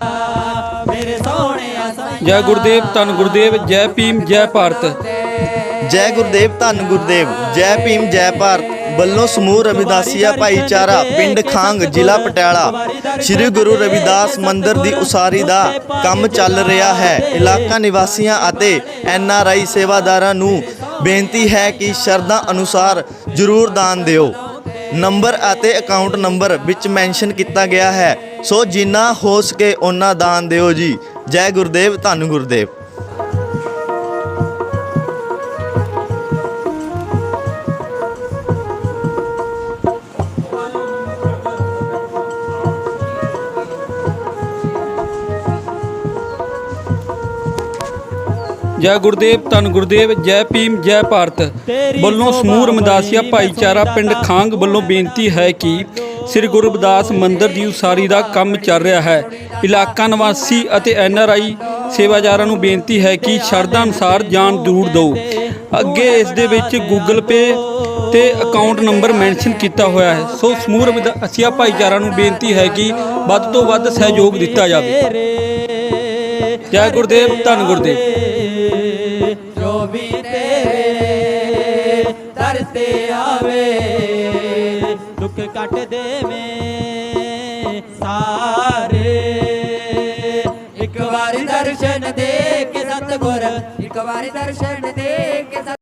ਮੇਰੇ ਸੋਹਣਿਆ ਸਾਈਂ। ਜੈ ਗੁਰਦੇਵ ਧੰਨ ਗੁਰਦੇਵ ਜੈ ਭੀਮ ਜੈ ਭਾਰਤ। ਜੈ ਗੁਰਦੇਵ ਧੰਨ ਗੁਰਦੇਵ ਜੈ ਭੀਮ ਜੈ ਭਾਰਤ। ਵੱਲੋਂ ਸਮੂਹ ਰਵਿਦਾਸੀਆ ਭਾਈਚਾਰਾ ਪਿੰਡ ਖਾਂਗ ਜ਼ਿਲ੍ਹਾ ਪਟਿਆਲਾ ਸ੍ਰੀ ਗੁਰੂ ਰਵਿਦਾਸ ਮੰਦਿਰ ਦੀ ਉਸਾਰੀ ਦਾ ਕੰਮ ਚੱਲ ਰਿਹਾ ਹੈ। ਇਲਾਕਾ ਨਿਵਾਸੀਆਂ ਅਤੇ ਐਨ ਆਰ ਆਈ ਸੇਵਾਦਾਰਾਂ ਨੂੰ ਬੇਨਤੀ ਹੈ ਕਿ ਸ਼ਰਧਾ ਅਨੁਸਾਰ ਜ਼ਰੂਰ ਦਾਨ ਦਿਓ। ਨੰਬਰ ਅਤੇ ਅਕਾਊਂਟ ਨੰਬਰ ਵਿੱਚ ਮੈਂਸ਼ਨ ਕੀਤਾ ਗਿਆ ਹੈ। ਸੋ ਜਿੰਨਾ ਹੋ ਸਕੇ ਉਹਨਾਂ ਦਾਨ ਦਿਓ ਜੀ। ਜੈ ਗੁਰਦੇਵ, ਧੰਨ ਗੁਰਦੇਵ। ਜੈ ਗੁਰਦੇਵ ਧੰਨ ਗੁਰਦੇਵ ਜੈ ਭੀਮ ਜੈ ਭਾਰਤ। ਵੱਲੋਂ ਸਮੂਹ ਰਮਦਾਸੀਆ ਭਾਈਚਾਰਾ ਪਿੰਡ ਖਾਂਗ ਵੱਲੋਂ ਬੇਨਤੀ ਹੈ ਕਿ ਸ੍ਰੀ ਗੁਰੂ ਰਵਿਦਾਸ ਮੰਦਿਰ ਦੀ ਉਸਾਰੀ ਦਾ ਕੰਮ ਚੱਲ ਰਿਹਾ ਹੈ। ਇਲਾਕਾ ਨਿਵਾਸੀ ਅਤੇ ਐਨ ਆਰ ਆਈ ਸੇਵਾਦਾਰਾਂ ਨੂੰ ਬੇਨਤੀ ਹੈ ਕਿ ਸ਼ਰਧਾ ਅਨੁਸਾਰ ਜਾਨ ਜ਼ਰੂਰ ਦਿਓ। ਅੱਗੇ ਇਸ ਦੇ ਵਿੱਚ ਗੂਗਲ ਪੇ ਤੇ ਅਕਾਊਂਟ ਨੰਬਰ ਮੈਂਸ਼ਨ ਕੀਤਾ ਹੋਇਆ ਹੈ। ਸੋ ਸਮੂਹ ਰਮਦਾਸੀਆ ਭਾਈਚਾਰਾ ਨੂੰ ਬੇਨਤੀ ਹੈ ਕਿ ਵੱਧ ਤੋਂ ਵੱਧ ਸਹਿਯੋਗ ਦਿੱਤਾ ਜਾਵੇ। ਜੈ ਗੁਰਦੇਵ ਧੰਨ ਗੁਰਦੇਵ। ਕੱਟ ਦੇਵੇਂ ਸਾਰੇ। ਇੱਕ ਵਾਰੀ ਦਰਸ਼ਨ ਦੇ ਕੇ ਸਤਗੁਰ ਇੱਕ ਵਾਰੀ ਦਰਸ਼ਨ ਦੇ ਕੇ